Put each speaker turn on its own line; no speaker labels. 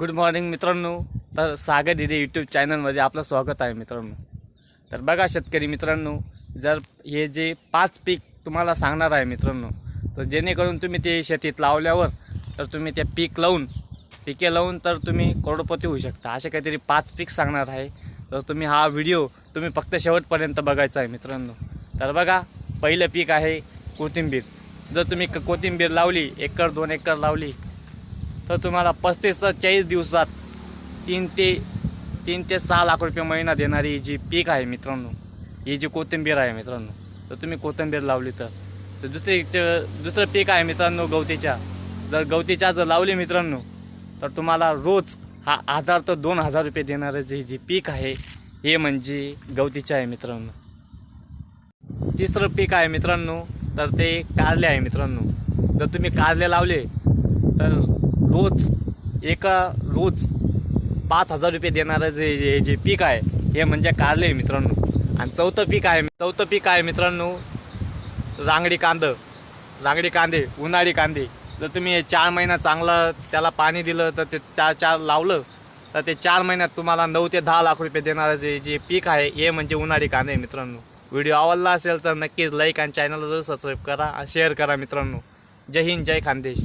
Good morning मित्रांनो. तर सागर दिदी यूट्यूब चॅनलमध्ये आपलं स्वागत आहे मित्रांनो. तर बघा शेतकरी मित्रांनो जर हे जे पाच पीक तुम्हाला सांगणार आहे मित्रांनो तर जेणेकरून तुम्ही ते शेतीत लावल्यावर तर तुम्ही ते पीक लावून पिके लावून तर तुम्ही करोडपती होऊ शकता. असे काहीतरी पाच पीक सांगणार आहे. तर तुम्ही हा व्हिडिओ तुम्ही फक्त शेवटपर्यंत बघायचा आहे मित्रांनो. तर बघा पहिलं पीक आहे कोथिंबीर. जर तुम्ही क- कोथिंबीर लावली एकर दोन एकर लावली तर तुम्हाला पस्तीस ते चाळीस दिवसात तीन ते तीन ते सहा लाख रुपये महिना देणारी जी पीक आहे मित्रांनो ही जी कोथिंबीर आहे मित्रांनो तर तुम्ही कोथिंबीर लावली तर. तर दुसरी च- दुसरं पीक आहे मित्रांनो गवतीच्या. जर गवतीच्या जर लावली मित्रांनो तर तुम्हाला रोज हा हजार तर दोन हजार रुपये देणारं जे जे पीक आहे हे म्हणजे गवतीचे आहे मित्रांनो. तिसरं पीक आहे मित्रांनो तर ते कारले आहे मित्रांनो. जर तुम्ही कारले लावले तर रोज एका रोज पाच हजार रुपये देणारं जे जे जे पीक आहे हे म्हणजे कारले आहे मित्रांनो. आणि चौथं पीक आहे चौथं पीक आहे मित्रांनो रांगडी कांदं. रांगडी कांदे उन्हाळी कांदे. जर तुम्ही चार महिना चांगलं त्याला पाणी दिलं तर ते चार चार लावलं तर ते चार महिन्यात तुम्हाला नऊ ते दहा लाख रुपये देणारं जे जे पीक आहे हे म्हणजे उन्हाळी कांदे मित्रांनो. व्हिडिओ आवडला असेल तर नक्कीच लाईक आणि चॅनलला जरूर सबस्क्राईब करा शेअर करा मित्रांनो. जय हिंद जय खानदेश.